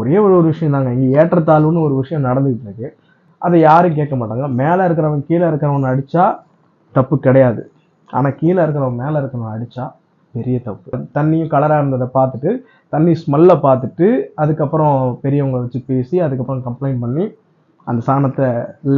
ஒரே ஒரு ஒரு விஷயம் தாங்க. இங்கே ஏற்றத்தாழ்வுன்னு ஒரு விஷயம் நடந்துகிட்டு இருக்கு. அதை யாரும் கேட்க மாட்டாங்க. மேலே இருக்கிறவன் கீழே இருக்கிறவன் அடித்தா தப்பு கிடையாது. ஆனால் கீழே இருக்கிறவன் மேலே இருக்கிறவன் அடித்தா பெரிய தப்பு. தண்ணியும் கலராக இருந்ததை பார்த்துட்டு தண்ணி ஸ்மெல்லை பார்த்துட்டு அதுக்கப்புறம் பெரியவங்க வச்சு பேசி அதுக்கப்புறம் கம்ப்ளைண்ட் பண்ணி அந்த சாணத்தை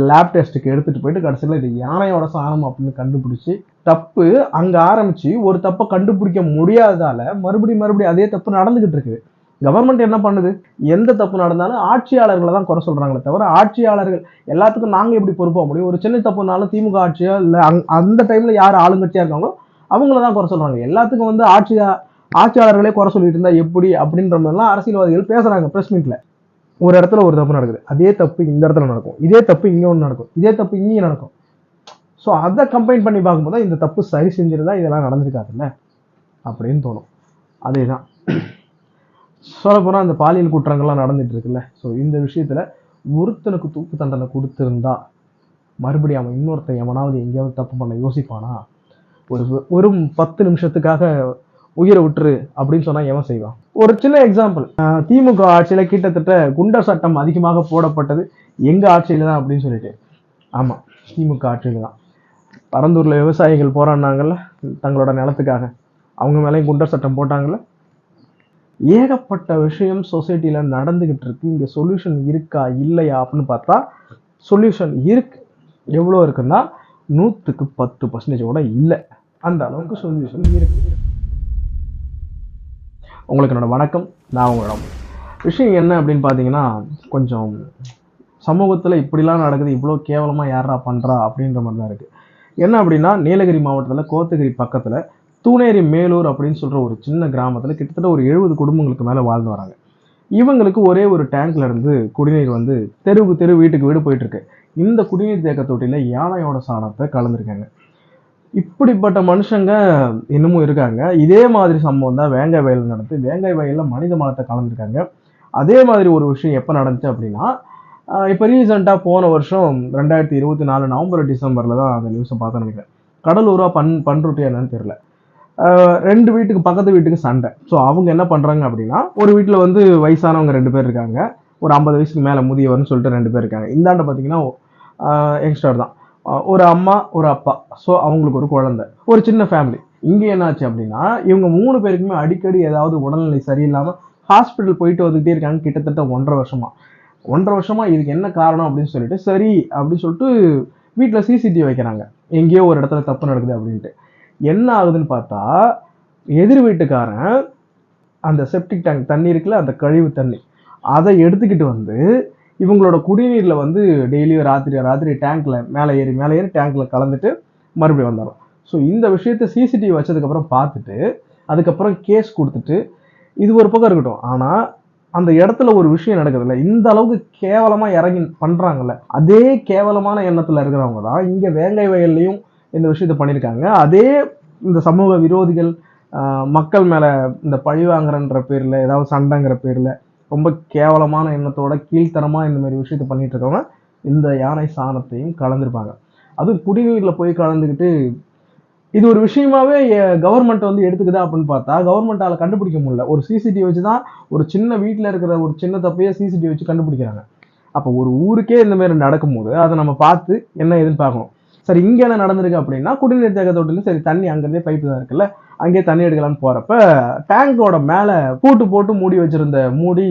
லேப் டெஸ்ட்டுக்கு எடுத்துகிட்டு போயிட்டு கடைசியில் இது யானையோட சாணம் அப்படின்னு கண்டுபிடிச்சி தப்பு அங்கே ஆரம்பித்து ஒரு தப்பை கண்டுபிடிக்க முடியாததால் மறுபடியும் மறுபடியும் அதே தப்பு நடந்துக்கிட்டு இருக்குது. கவர்மெண்ட் என்ன பண்ணுது? எந்த தப்பு நடந்தாலும் ஆட்சியாளர்களை தான் குறை சொல்கிறாங்களே தவிர ஆட்சியாளர்கள் எல்லாத்துக்கும் நாங்கள் எப்படி பொறுப்பாக முடியும்? ஒரு சின்ன தப்புனாலும் திமுக ஆட்சியோ இல்லை அங் அந்த டைமில் யார் ஆளுங்கட்சியாக இருக்காங்களோ அவங்கள தான் குறை சொல்கிறாங்க எல்லாத்துக்கும் வந்து ஆட்சியா ஆட்சியாளர்களே குறை சொல்லிட்டு இருந்தா எப்படி? அப்படின்ற மாதிரிலாம் அரசியல்வாதிகள் பேசுகிறாங்க ப்ரெஸ் மீட்டில் ஒரு இடத்துல ஒரு தப்பு நடக்குது. அதே தப்பு இந்த இடத்துல நடக்கும். இதே தப்பு இங்கே ஒன்று நடக்கும். இதே தப்பு இங்கேயும் நடக்கும். ஸோ அதை கம்பைன் பண்ணி பார்க்கும்போது தான் இந்த தப்பு சரி செஞ்சிருந்தா இதெல்லாம் நடந்திருக்காதுல்ல? அப்படின்னு தோணும். அதே தான் சொல்லப்போனால் அந்த பாலியல் குற்றங்கள்லாம் நடந்துட்டு இருக்குல்ல ஸோ இந்த விஷயத்தில் ஒருத்தனுக்கு தூக்கு தண்டனை கொடுத்துருந்தா மறுபடியும் அவன் இன்னொருத்தன் எவனாவது எங்கேயாவது தப்பு பண்ண யோசிப்பானா? ஒரு ஒரு பத்து நிமிஷத்துக்காக உயிரை விட்டுரு அப்படின்னு சொன்னால் எவன் செய்வான் ஒரு சின்ன எக்ஸாம்பிள் திமுக ஆட்சியில் கிட்டத்தட்ட குண்டர் சட்டம் அதிகமாக போடப்பட்டது எங்கள் ஆட்சியில் தான் அப்படின்னு சொல்லிட்டு. ஆமாம் திமுக ஆட்சியில் தான். பரந்தூரில் விவசாயிகள் போராடினாங்கல்ல தங்களோட நிலத்துக்காக. அவங்க மேலேயும் குண்டர் சட்டம் போட்டாங்கல்ல. ஏகப்பட்ட விஷயம் சொசைட்டியில் நடந்துக்கிட்டு இருக்கு இங்கே சொல்யூஷன் இருக்கா இல்லையா அப்படின்னு பார்த்தா சொல்யூஷன் இருக்கு. எவ்வளோ இருக்குன்னா நூற்றுக்கு பத்து பர்சன்டேஜ் கூட இல்லை. அந்த அளவுக்கு சொல்யூஷன் இருக்கு. உங்களுக்கு என்னோட வணக்கம். நான் உங்களோட விஷயம் என்ன அப்படின்னு பார்த்தீங்கன்னா கொஞ்சம் சமூகத்தில் இப்படிலாம் நடக்குது இவ்வளோ கேவலமாக யாரா பண்ணுறா அப்படின்ற மாதிரி தான் இருக்குது என்ன அப்படின்னா நீலகிரி மாவட்டத்தில் கோத்தகிரி பக்கத்தில் தூணேரி மேலூர் அப்படின்னு சொல்கிற ஒரு சின்ன கிராமத்தில் கிட்டத்தட்ட ஒரு எழுபது குடும்பங்களுக்கு மேலே வாழ்ந்து வராங்க. இவங்களுக்கு ஒரே ஒரு டேங்க்லேருந்து குடிநீர் வந்து தெருவுக்கு தெரு வீட்டுக்கு வீடு போயிட்டு இருக்கு. இந்த குடிநீர் தேக்க தொட்டியில் யானையோட சாணத்தை கலந்துருக்காங்க. இப்படிப்பட்ட மனுஷங்க இன்னமும் இருக்காங்க. இதே மாதிரி சம்பவம் தான் வேங்காய் வயல் நடந்து வேங்காய் வயலில் மனித மலத்தை கலந்துருக்காங்க. அதே மாதிரி ஒரு விஷயம் எப்போ நடந்துச்சு அப்படின்னா இப்போ ரீசெண்டாக போன வருஷம் ரெண்டாயிரத்தி இருபத்தி நாலு நவம்பர் டிசம்பரில் தான் அந்த நியூஸை பார்த்து நினைக்கிறேன். கடலூரா பண் பண்ருட்டியா என்னன்னு தெரில ரெண்டு வீட்டுக்கு பக்கத்து வீட்டுக்கு சண்டை. ஸோ அவங்க என்ன பண்ணுறாங்க அப்படின்னா ஒரு வீட்டில் வந்து வயசானவங்க ரெண்டு பேர் இருக்காங்க. ஒரு ஐம்பது வயசுக்கு மேலே முதியவர்னு சொல்லிட்டு ரெண்டு பேர் இருக்காங்க. இந்தாண்ட பார்த்தீங்கன்னா யங்ஸ்டர் தான். ஒரு அம்மா ஒரு அப்பா. ஸோ அவங்களுக்கு ஒரு குழந்தை. ஒரு சின்ன ஃபேமிலி இங்கே என்னாச்சு அப்படின்னா இவங்க மூணு பேருக்குமே அடிக்கடி ஏதாவது உடல்நிலை சரியில்லாமல் ஹாஸ்பிட்டல் போயிட்டு வந்துகிட்டே இருக்காங்க கிட்டத்தட்ட ஒன்றரை வருஷமாக ஒன்றரை வருஷமாக இதுக்கு என்ன காரணம் அப்படின்னு சொல்லிட்டு சரி அப்படின்னு சொல்லிட்டு வீட்டில் சிசிடிவி வைக்கிறாங்க. எங்கேயோ ஒரு இடத்துல தப்பு நடக்குது அப்படின்ட்டு. என்ன ஆகுதுன்னு பார்த்தா எதிர் வீட்டுக்காரன் அந்த செப்டிக் டேங்க் தண்ணி இருக்குல்ல அந்த கழிவு தண்ணி அதை எடுத்துக்கிட்டு வந்து இவங்களோட குடிநீரில் வந்து டெய்லியும் ராத்திரி ராத்திரி டேங்க்ல மேலே ஏறி மேலே ஏறி டேங்க்ல கலந்துட்டு மறுபடியும் வந்துடும் ஸோ இந்த விஷயத்த சிசிடிவி வச்சதுக்கப்புறம் பார்த்துட்டு அதுக்கப்புறம் கேஸ் கொடுத்துட்டு இது ஒரு பக்கம் இருக்கட்டும். ஆனால் அந்த இடத்துல ஒரு விஷயம் நடக்குதுல்ல இந்த அளவுக்கு கேவலமாக இறங்கி பண்ணுறாங்கல்ல அதே கேவலமான எண்ணத்தில் இருக்கிறவங்க தான் இங்கே வேங்கை வயல்லையும் இந்த விஷயத்த பண்ணியிருக்காங்க. அதே இந்த சமூக விரோதிகள் மக்கள் மேலே இந்த பழி வாங்குறன்ற பேரில் ஏதாவது சண்டைங்கிற பேரில் ரொம்ப கேவலமான எண்ணத்தோட கீழ்த்தனமாக இந்த மாதிரி விஷயத்த பண்ணிட்டு இருக்கவங்க இந்த யானை சாணத்தையும் கலந்துருப்பாங்க. அதுவும் குடிநீரில் போய் கலந்துக்கிட்டு இது ஒரு விஷயமாவே கவர்மெண்ட் வந்து எடுத்துக்குதா அப்படின்னு பார்த்தா கவர்மெண்ட்டால் கண்டுபிடிக்க முடியல. ஒரு சிசிடிவி வச்சு தான் ஒரு சின்ன வீட்டில் இருக்கிற ஒரு சின்ன தப்பையே சிசிடிவி வச்சு கண்டுபிடிக்கிறாங்க. அப்போ ஒரு ஊருக்கே இந்த மாதிரி நடக்கும்போது அதை நம்ம பார்த்து என்ன எதிர்பார்க்கணும் பார்க்கணும். சரி இங்கே என்ன நடந்திருக்கு அப்படின்னா குடிநீர் தேக்க சரி தண்ணி அங்கேருந்தே பைப்பு தான் இருக்குல்ல அங்கேயே தண்ணி எடுக்கலாம்னு போகிறப்ப டேங்கோட மேலே பூட்டு போட்டு மூடி வச்சிருந்த மூடி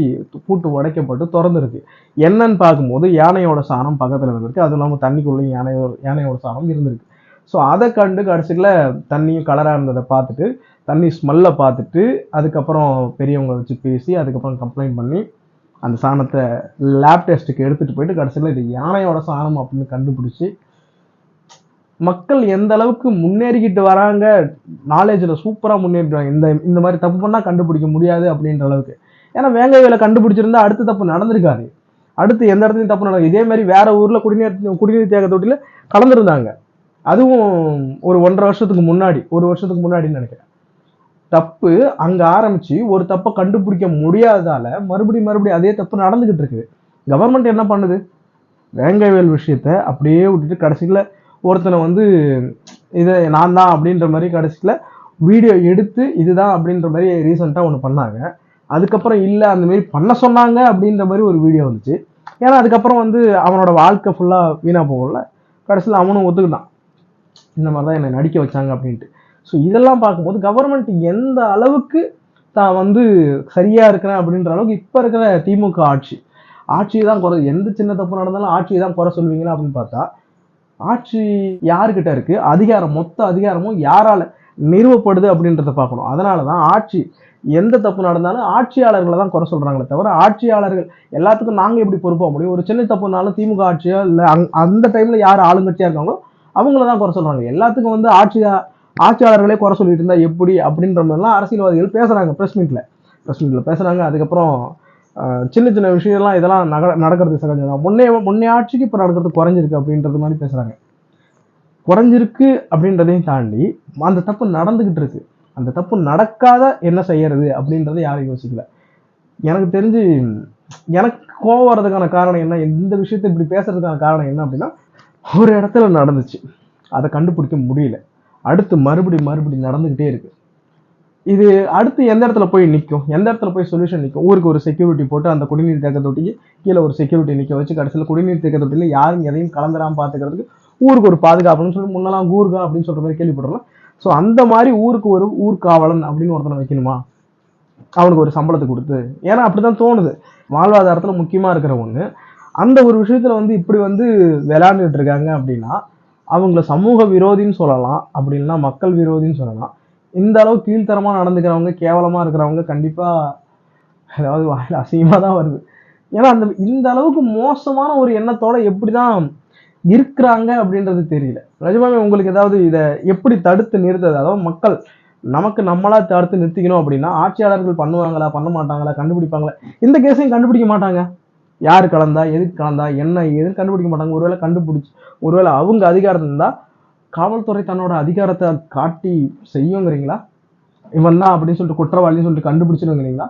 பூட்டு உடைக்கப்பட்டு திறந்துருக்கு. என்னன்னு பார்க்கும்போது யானையோட சாணம் பக்கத்தில் இருந்திருக்கு. அதுவும் இல்லாமல் தண்ணிக்குள்ளேயும் யானையோட யானையோட சாணம் இருந்திருக்கு. ஸோ அதை கண்டு கடைசியில் தண்ணியும் கலராக இருந்ததை பார்த்துட்டு தண்ணி ஸ்மெல்லை பார்த்துட்டு அதுக்கப்புறம் பெரியவங்க வச்சு பேசி அதுக்கப்புறம் கம்ப்ளைண்ட் பண்ணி அந்த சாணத்தை லேப் டெஸ்ட்டுக்கு எடுத்துகிட்டு போயிட்டு கடைசியில் இது யானையோட சாணம் அப்படின்னு கண்டுபிடிச்சி மக்கள் எந்த அளவுக்கு முன்னேறிக்கிட்டு வராங்க? நாலேஜில் சூப்பராக முன்னேறிடுவாங்க இந்த இந்த மாதிரி தப்பு பண்ணால் கண்டுபிடிக்க முடியாது அப்படின்ற அளவுக்கு. ஏன்னா வேங்கை வேலை கண்டுபிடிச்சிருந்தா அடுத்த தப்பு நடந்திருக்காது. அடுத்து எந்த இடத்துலையும் தப்பு நடக்கும் இதே மாதிரி வேற ஊரில் குடிநீர் குடிநீர் தேக்க தொட்டியில் கலந்துருந்தாங்க. அதுவும் ஒரு ஒன்றரை வருஷத்துக்கு முன்னாடி ஒரு வருஷத்துக்கு முன்னாடின்னு நினைக்கிறேன். தப்பு அங்கே ஆரம்பிச்சு ஒரு தப்பை கண்டுபிடிக்க முடியாததால் மறுபடியும் மறுபடியும் அதே தப்பு நடந்துக்கிட்டு இருக்குது. கவர்மெண்ட் என்ன பண்ணுது? வேங்கைவேல் விஷயத்த அப்படியே விட்டுட்டு கடைசியில் ஒருத்தனை வந்து இதை நான் தான் அப்படின்ற மாதிரி கடைசியில் வீடியோ எடுத்து இதுதான் அப்படின்ற மாதிரி ரீசெண்டாக ஒன்று பண்ணாங்க. அதுக்கப்புறம் இல்லை அந்த மாதிரி பண்ண சொன்னாங்க அப்படின்ற மாதிரி ஒரு வீடியோ வந்துச்சு. ஏன்னா அதுக்கப்புறம் வந்து அவனோட வாழ்க்கை ஃபுல்லாக வீணாக போகல. கடைசியில் அவனும் ஒத்துக்கிட்டான். இந்த மாதிரி தான் என்னை நடிக்க வச்சாங்க அப்படின்ட்டு. ஸோ இதெல்லாம் பார்க்கும்போது கவர்மெண்ட் எந்த அளவுக்கு தான் வந்து சரியாக இருக்கிறேன் அப்படின்ற அளவுக்கு இப்போ இருக்கிற திமுக ஆட்சி ஆட்சியை தான் குறை எந்த சின்ன தப்பு நடந்தாலும் ஆட்சியை தான் குறை சொல்லுவீங்களா அப்படின்னு பார்த்தா ஆட்சி யாருக்கிட்ட இருக்கு? அதிகாரம் மொத்த அதிகாரமும் யாரால நிறுவப்படுது அப்படின்றத பார்க்கணும். அதனால தான் ஆட்சி எந்த தப்பு நடந்தாலும் ஆட்சியாளர்களை தான் குறை சொல்றாங்களே தவிர ஆட்சியாளர்கள் எல்லாத்துக்கும் நாங்க எப்படி பொறுப்பாக முடியும்? ஒரு சின்ன தப்புனாலும் திமுக ஆட்சியோ இல்லை அந்த டைம்ல யார் ஆளுங்கட்சியா இருக்காங்களோ அவங்கள தான் குறை சொல்றாங்க. எல்லாத்துக்கும் வந்து ஆட்சியா ஆட்சியாளர்களே குறை சொல்லிட்டு இருந்தா எப்படி? அப்படின்ற மாதிரிலாம் அரசியல்வாதிகள் பேசுறாங்க ப்ரெஸ் மீட்ல ப்ரெஸ் மீட்ல பேசுறாங்க. அதுக்கப்புறம் சின்ன சின்ன விஷயம்லாம் இதெல்லாம் நக நடக்கிறது சகஜம் தான். முன்னே முன்னே ஆட்சிக்கு இப்போ நடக்கிறது குறைஞ்சிருக்கு அப்படின்றது மாதிரி பேசுகிறாங்க குறைஞ்சிருக்கு அப்படின்றதையும் தாண்டி அந்த தப்பு நடந்துக்கிட்டு இருக்கு. அந்த தப்பு நடக்காத என்ன செய்யறது அப்படின்றத யாரும் யோசிக்கல. எனக்கு தெரிஞ்சு எனக்கு கோவம் வர்றதுக்கான காரணம் என்ன? இந்த விஷயத்தை இப்படி பேசுறதுக்கான காரணம் என்ன அப்படின்னா ஒரு இடத்துல நடந்துச்சு. அதை கண்டுபிடிக்க முடியல. அடுத்து மறுபடி மறுபடி நடந்துக்கிட்டே இருக்குது இது அடுத்து எந்த இடத்துல போய் நிற்கும் எந்த இடத்துல போய் சொல்யூஷன் நிற்கும் ஊருக்கு ஒரு செக்யூரிட்டி போட்டு அந்த குடிநீர் தேக்க தொட்டிக்கு கீழே ஒரு செக்யூரிட்டி நிற்க வச்சு கடைசியில் குடிநீர் தேக்க தொட்டியில் யாரும் எதையும் கலந்துராமல் பார்த்துக்கிறதுக்கு ஊருக்கு ஒரு பாதுகாப்புன்னு சொல்லி முன்னெல்லாம் ஊருகா அப்படின்னு சொல்ற மாதிரி கேள்விப்பட்டிருக்கலாம். ஸோ அந்த மாதிரி ஊருக்கு ஒரு ஊர்காவலன் அப்படின்னு ஒருத்தனை வைக்கணுமா? அவனுக்கு ஒரு சம்பளத்தை கொடுத்து. ஏன்னா அப்படிதான் தோணுது. வாழ்வாதாரத்தில் முக்கியமாக இருக்கிற ஒன்று அந்த ஒரு விஷயத்தில் வந்து இப்படி வந்து விளையாண்டுட்டு இருக்காங்க அப்படின்னா அவங்கள சமூக விரோதின்னு சொல்லலாம். அப்படின்னா மக்கள் விரோதின்னு சொல்லலாம். இந்த அளவு கீழ்த்தரமாக நடந்துக்கிறவங்க கேவலமாக இருக்கிறவங்க கண்டிப்பாக அதாவது வாயில அசிங்கமாக தான் வருது. ஏன்னா அந்த இந்த அளவுக்கு மோசமான ஒரு எண்ணத்தோட எப்படிதான் இருக்கிறாங்க அப்படின்றது தெரியல. நிஜமாவே உங்களுக்கு ஏதாவது இதை எப்படி தடுத்து நிறுத்தது? அதாவது மக்கள் நமக்கு நம்மளா தடுத்து நிறுத்திக்கணும் அப்படின்னா ஆட்சியாளர்கள் பண்ணுவாங்களா பண்ண மாட்டாங்களா கண்டுபிடிப்பாங்களா? இந்த கேஸையும் கண்டுபிடிக்க மாட்டாங்க. யார் கலந்தா எதுக்கு கலந்தா என்ன எதுன்னு கண்டுபிடிக்க மாட்டாங்க. ஒருவேளை கண்டுபிடிச்சி ஒருவேளை அவங்க அதிகாரம் இருந்தால் காவல்துறை தன்னோட அதிகாரத்தை காட்டி செய்யுங்கிறீங்களா? இவன் தான் அப்படின்னு சொல்லிட்டு குற்றவாளின்னு சொல்லிட்டு கண்டுபிடிச்சிருங்கிறீங்களா?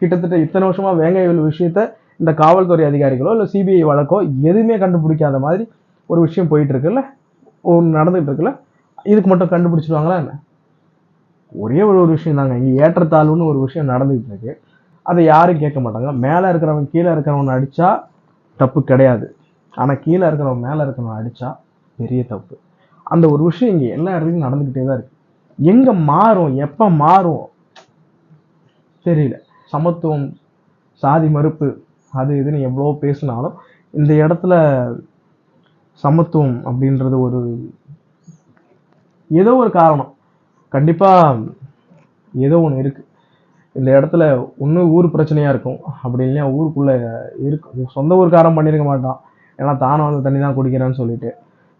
கிட்டத்தட்ட இத்தனை வருஷமா வேங்கையல் விஷயத்த இந்த காவல்துறை அதிகாரிகளோ இல்லை சிபிஐ வழக்கோ எதுவுமே கண்டுபிடிக்காத மாதிரி ஒரு விஷயம் போயிட்டு இருக்குல்ல ஒன்று நடந்துகிட்டு இருக்குல்ல இதுக்கு மட்டும் கண்டுபிடிச்சிருவாங்களா என்ன? ஒரே ஒரு ஒரு விஷயம் தாங்க. இங்கே ஏற்றத்தாழ்வுன்னு ஒரு விஷயம் நடந்துகிட்டு இருக்கு அதை யாரும் கேட்க மாட்டாங்க. மேலே இருக்கிறவன் கீழே இருக்கிறவன் அடித்தா தப்பு கிடையாது. ஆனால் கீழே இருக்கிறவன் மேலே இருக்கிறவன் அடித்தா பெரிய தப்பு. அந்த ஒரு விஷயம் இங்கே எல்லா இடத்துலையும் நடந்துக்கிட்டே தான் இருக்கு. எங்க மாறும்? எப்போ மாறும்? தெரியல. சமத்துவம் சாதி மறுப்பு அது இதுன்னு எவ்வளோ பேசினாலும் இந்த இடத்துல சமத்துவம் அப்படின்றது ஒரு ஏதோ ஒரு காரணம். கண்டிப்பா ஏதோ ஒன்று இருக்கு. இந்த இடத்துல ஒன்று ஊர் பிரச்சனையா இருக்கும். அப்படி இல்லையா ஊருக்குள்ள இருக்கும் சொந்த ஊர்க்காரன் பண்ணியிருக்க மாட்டான். ஏன்னா தானும் வந்து தண்ணி தான் குடிக்கிறேன்னு சொல்லிட்டு.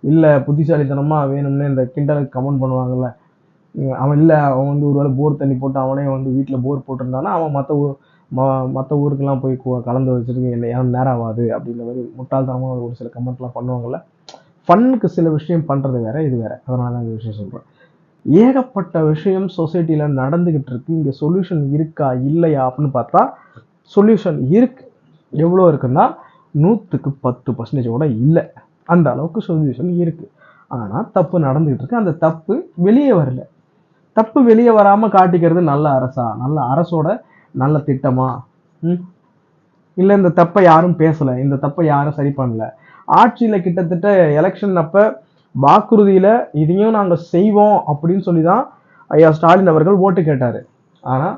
இல்லை புத்திசாலித்தனமாக வேணும்னு இந்த கிண்டலுக்கு கமெண்ட் பண்ணுவாங்கல்ல. அவன் இல்லை அவன் வந்து ஒருவேளை போர் தண்ணி போட்டு அவனே வந்து வீட்டில் போர் போட்டிருந்தானா அவன் மற்ற ஊர் ம மற்ற ஊருக்கெல்லாம் போய் கலந்து வச்சுருக்கு என்ன ஏன் நேரம் ஆகாது அப்படின்ற மாதிரி முட்டாள்தனமாக ஒரு சில கமெண்ட்லாம் பண்ணுவாங்கல்ல. ஃபன்னுக்கு சில விஷயம் பண்ணுறது வேற இது வேற. அதனால தான் இந்த விஷயம் சொல்கிறேன் ஏகப்பட்ட விஷயம் சொசைட்டியில் நடந்துக்கிட்டு இருக்கு. இங்கே சொல்யூஷன் இருக்கா இல்லையா அப்படின்னு பார்த்தா சொல்யூஷன் இருக்கு. எவ்வளோ இருக்குன்னா நூற்றுக்கு பத்து பர்சன்டேஜ் கூட இல்லை. அந்த அளவுக்கு சொல்யூஷன் இருக்குது ஆனால் தப்பு நடந்துகிட்டு இருக்கு. அந்த தப்பு வெளியே வரல. தப்பு வெளியே வராமல் காட்டிக்கிறது நல்ல அரசா? நல்ல அரசோட நல்ல திட்டமா? இல்லை இந்த தப்பை யாரும் பேசலை. இந்த தப்பை யாரும் சரி பண்ணல. ஆட்சியில் கிட்டத்தட்ட எலெக்ஷன் அப்போ வாக்குறுதியில் இதையும் நாங்கள் செய்வோம் அப்படின்னு சொல்லி தான் ஐயா ஸ்டாலின் அவர்கள் ஓட்டு கேட்டார். ஆனால்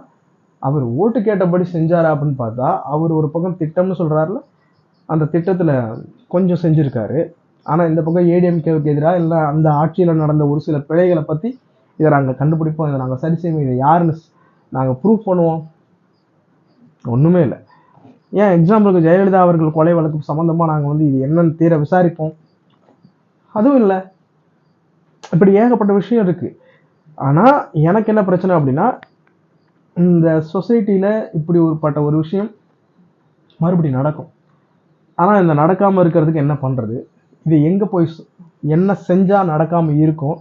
அவர் ஓட்டு கேட்டபடி செஞ்சாரா அப்படின்னு பார்த்தா அவர் ஒரு பக்கம் திட்டம்னு சொல்கிறாருல அந்த திட்டத்தில் கொஞ்சம் செஞ்சுருக்காரு. ஆனால் இந்த பக்கம் ஏடிஎம்கேவுக்கு எதிராக இல்லை அந்த ஆட்சியில் நடந்த ஒரு சில பிழைகளை பற்றி இதை நாங்கள் கண்டுபிடிப்போம். இதை நாங்கள் சரி செய்வோம். இதை யாருன்னு நாங்கள் ப்ரூவ் பண்ணுவோம். ஒன்றுமே இல்லை. ஏன் எக்ஸாம்பிளுக்கு ஜெயலலிதா அவர்கள் கொலை வழக்கு சம்மந்தமாக நாங்கள் வந்து இது என்னன்னு தீர விசாரிப்போம். அதுவும் இல்லை. இப்படி ஏகப்பட்ட விஷயம் இருக்குது ஆனால் எனக்கு என்ன பிரச்சனை அப்படின்னா இந்த சொசைட்டியில் இப்படி ஒரு பட்ட ஒரு விஷயம் மறுபடியும் நடக்கும். ஆனால் இந்த நடக்காமல் இருக்கிறதுக்கு என்ன பண்ணுறது இது எங்கே போய் என்ன செஞ்சால் நடக்காமல் இருக்கும்?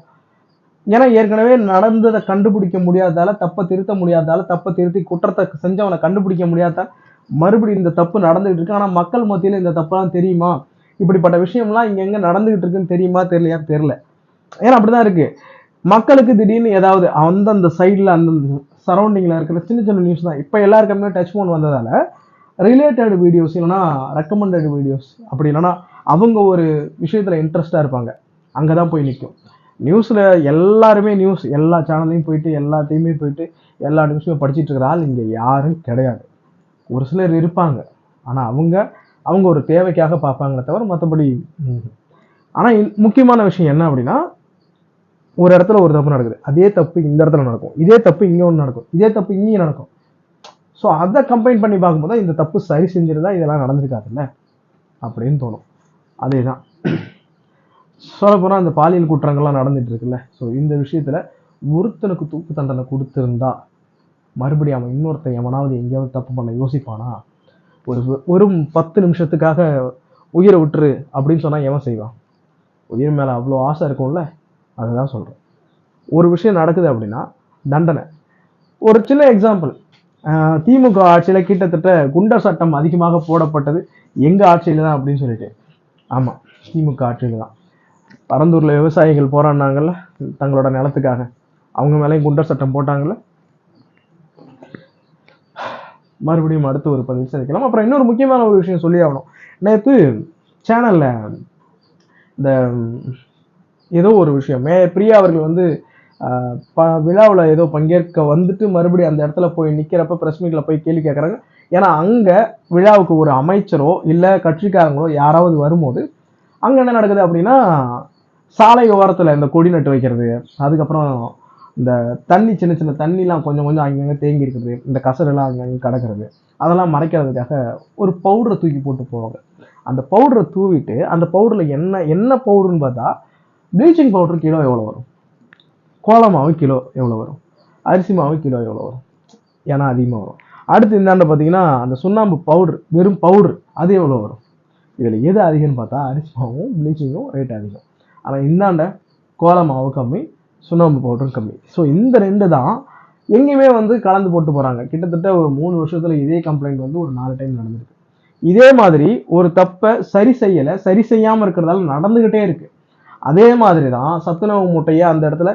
ஏன்னா ஏற்கனவே நடந்ததை கண்டுபிடிக்க முடியாதால தப்பை திருத்த முடியாதால தப்பை திருத்தி குற்றத்தை செஞ்சவனை கண்டுபிடிக்க முடியாத மறுபடியும் இந்த தப்பு நடந்துகிட்டு இருக்கு. ஆனால் மக்கள் மத்தியில் இந்த தப்பெல்லாம் தெரியுமா? இப்படிப்பட்ட விஷயம்லாம் இங்கே எங்கே நடந்துகிட்டு இருக்குன்னு தெரியுமா தெரியலையா? தெரில ஏன்னா அப்படிதான் இருக்கு. மக்களுக்கு திடீர்னு ஏதாவது அந்தந்த சைடில் அந்தந்த சரௌண்டிங்கில் இருக்கிற சின்ன சின்ன நியூஸ் தான். இப்போ எல்லாருக்குமே டச் ஃபோன் வந்ததால் ரிலேட்டட் வீடியோஸ் இல்லைனா ரெக்கமெண்டட் வீடியோஸ் அப்படி இல்லைனா அவங்க ஒரு விஷயத்தில் இன்ட்ரெஸ்டாக இருப்பாங்க. அங்கே தான் போய் நிற்கும் நியூஸில் எல்லாருமே நியூஸ் எல்லா சேனல்லையும் போயிட்டு எல்லாத்தையுமே போயிட்டு எல்லா நியூஸுமே படிச்சிட்டு இருக்கிற ஆள் இங்கே யாரும் கிடையாது. ஒரு சிலர் இருப்பாங்க. ஆனால் அவங்க அவங்க ஒரு தேவைக்காக பார்ப்பாங்களே தவிர மற்றபடி ஆனால் முக்கியமான விஷயம் என்ன அப்படின்னா ஒரு இடத்துல ஒரு தப்பு நடக்குது. அதே தப்பு இந்த இடத்துல நடக்கும். இதே தப்பு இங்கே ஒன்று நடக்கும். இதே தப்பு இங்கேயும் நடக்கும். ஸோ அதை கம்பைன் பண்ணி பார்க்கும்போது தான் இந்த தப்பு சரி செஞ்சிருந்தா இதெல்லாம் நடந்திருக்காதுல்ல? அப்படின்னு தோணும். அதே தான் சொல்லப்போனால் அந்த பாலியல் குற்றங்கள்லாம் நடந்துட்டு இருக்குல்ல ஸோ இந்த விஷயத்தில் ஒருத்தனுக்கு தூக்கு தண்டனை கொடுத்துருந்தா மறுபடியும் அவன் இன்னொருத்தன் எவனாவது எங்கேயாவது தப்பு பண்ண யோசிப்பானா? ஒரு ஒரு பத்து நிமிஷத்துக்காக உயிரை விட்டுரு அப்படின்னு சொன்னால் எவன் செய்வான்? உயிர் மேலே அவ்வளோ ஆசை இருக்கும்ல அதுதான் சொல்கிறேன் ஒரு விஷயம் நடக்குது அப்படின்னா தண்டனை. ஒரு சின்ன எக்ஸாம்பிள் திமுக ஆட்சியில் கிட்டத்தட்ட குண்டர் சட்டம் அதிகமாக போடப்பட்டது எங்கள் ஆட்சியில் தான் அப்படின்னு சொல்லிட்டு. ஆமாம் திமுக ஆட்சியில் தான் பரந்தூரில் விவசாயிகள் போராடினாங்கள்ல தங்களோட நிலத்துக்காக. அவங்க மேலேயும் குண்டர் சட்டம் போட்டாங்கள்ல மறுபடியும் அடுத்து ஒரு பதிவு சந்திக்கலாம். அப்புறம் இன்னொரு முக்கியமான ஒரு விஷயம் சொல்லி ஆகணும். நேற்று சேனலில் இந்த ஏதோ ஒரு விஷயம். மே பிரியா அவர்கள் வந்து ப விழாவில் ஏதோ பங்கேற்க வந்துட்டு மறுபடியும் அந்த இடத்துல போய் நிற்கிறப்ப ப்ரெஸ் மீட்டில் போய் கேள்வி கேட்குறாங்க ஏன்னா அங்கே விழாவுக்கு ஒரு அமைச்சரோ இல்லை கட்சிக்காரங்களோ யாராவது வரும்போது அங்கே என்ன நடக்குது அப்படின்னா சாலை ஓரத்தில் இந்த கொடி நட்டு வைக்கிறது அதுக்கப்புறம் இந்த தண்ணி சின்ன சின்ன தண்ணிலாம் கொஞ்சம் கொஞ்சம் அங்கங்கே தேங்கி இருக்குது இந்த கசரெல்லாம் அங்கங்கே கிடக்கிறது அதெல்லாம் மறைக்கிறதுக்காக ஒரு பவுடரை தூக்கி போட்டு போவாங்க. அந்த பவுடரை தூவிட்டு அந்த பவுடரில் என்ன என்ன பவுடர்னு பார்த்தா ப்ளீச்சிங் பவுடர் கிலோ எவ்வளோ வரும்? கோல மாவு கிலோ எவ்வளோ வரும்? அரிசி மாவு கிலோ எவ்வளோ வரும்? ஏன்னா அதிகமாக வரும். அடுத்து இந்தாண்ட பார்த்தீங்கன்னா அந்த சுண்ணாம்பு பவுடர் வெறும் பவுடர் அது எவ்வளோ வரும்? இதில் எது அதிகம்னு பார்த்தா அரிசி மாவும் ப்ளீச்சிங்கும் ரேட் அதிகம். ஆனால் இந்தாண்ட கோல மாவு கம்மி சுண்ணாம்பு பவுடரும் கம்மி. ஸோ இந்த ரெண்டு தான் எங்கேயுமே வந்து கலந்து போட்டு போகிறாங்க கிட்டத்தட்ட ஒரு மூணு வருஷத்தில் இதே கம்ப்ளைண்ட் வந்து ஒரு நாலு டைம் நடந்திருக்கு. இதே மாதிரி ஒரு தப்பை சரி செய்யலை சரி செய்யாமல் இருக்கிறதால நடந்துக்கிட்டே இருக்குது அதே மாதிரி தான் சத்துணவு முட்டையை அந்த இடத்துல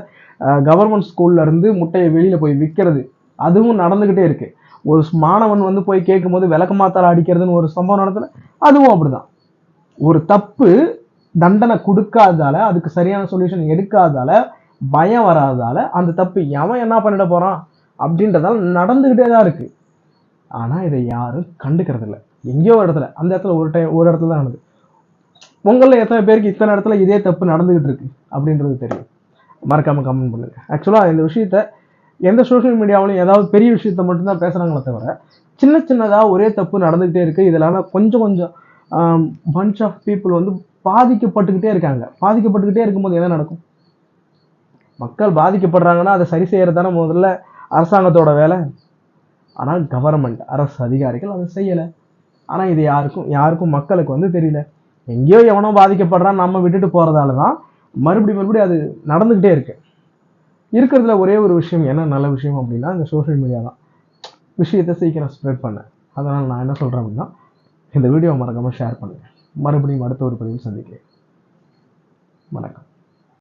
கவர்மெண்ட் ஸ்கூல்லேருந்து முட்டையை வெளியில் போய் விற்கிறது அதுவும் நடந்துக்கிட்டே இருக்குது ஒரு மாணவன் வந்து போய் கேட்கும்போது விளக்கமாத்தால் அடிக்கிறதுன்னு ஒரு சம்பவம் நடத்துல அதுவும் அப்படிதான். ஒரு தப்பு தண்டனை கொடுக்காததால அதுக்கு சரியான சொல்யூஷன் எடுக்காதால பயம் வராதால அந்த தப்பு எவன் என்ன பண்ணிட போறான் அப்படின்றதால நடந்துகிட்டே தான் இருக்கு. ஆனா இதை யாரும் கண்டுக்கிறது இல்லை. எங்கேயோ ஒரு இடத்துல அந்த இடத்துல ஒரு டைம் ஒரு இடத்துல தான் நடந்தது. உங்களில் எத்தனை பேருக்கு இத்தனை இடத்துல இதே தப்பு நடந்துகிட்டு இருக்கு அப்படின்றது தெரியும். மறக்காம கமெண்ட் பண்ணுங்க. ஆக்சுவலாக இந்த விஷயத்த எந்த சோஷியல் மீடியாவிலும் ஏதாவது பெரிய விஷயத்த மட்டும்தான் பேசுகிறாங்களே தவிர சின்ன சின்னதாக ஒரே தப்பு நடந்துகிட்டே இருக்குது இதனால் கொஞ்சம் கொஞ்சம் பஞ்ச் ஆஃப் பீப்புள் வந்து பாதிக்கப்பட்டுக்கிட்டே இருக்காங்க. பாதிக்கப்பட்டுக்கிட்டே இருக்கும்போது என்ன நடக்கும்? மக்கள் பாதிக்கப்படுறாங்கன்னா அதை சரி செய்கிறது தானே முதல்ல அரசாங்கத்தோட வேலை. ஆனால் கவர்மெண்ட் அரசு அதிகாரிகள் அதை செய்யலை. ஆனால் இது யாருக்கும் யாருக்கும் மக்களுக்கு வந்து தெரியல. எங்கேயோ எவனோ பாதிக்கப்படுறான் நம்ம விட்டுட்டு போகிறதால தான் மறுபடியும் மறுபடியும் அது நடந்துக்கிட்டே இருக்குது இருக்கிறதுல ஒரே ஒரு விஷயம் என்ன நல்ல விஷயம் அப்படின்னா இந்த சோஷியல் மீடியா தான். விஷயத்தை சீக்கிரம் ஸ்ப்ரெட் பண்ண. அதனால் நான் என்ன சொல்கிறேன் அப்படின்னா இந்த வீடியோ மறக்காமல் ஷேர் பண்ணுங்கள் மறுபடியும் அடுத்த ஒரு பதிவில் சந்திக்கிறேன். வணக்கம்.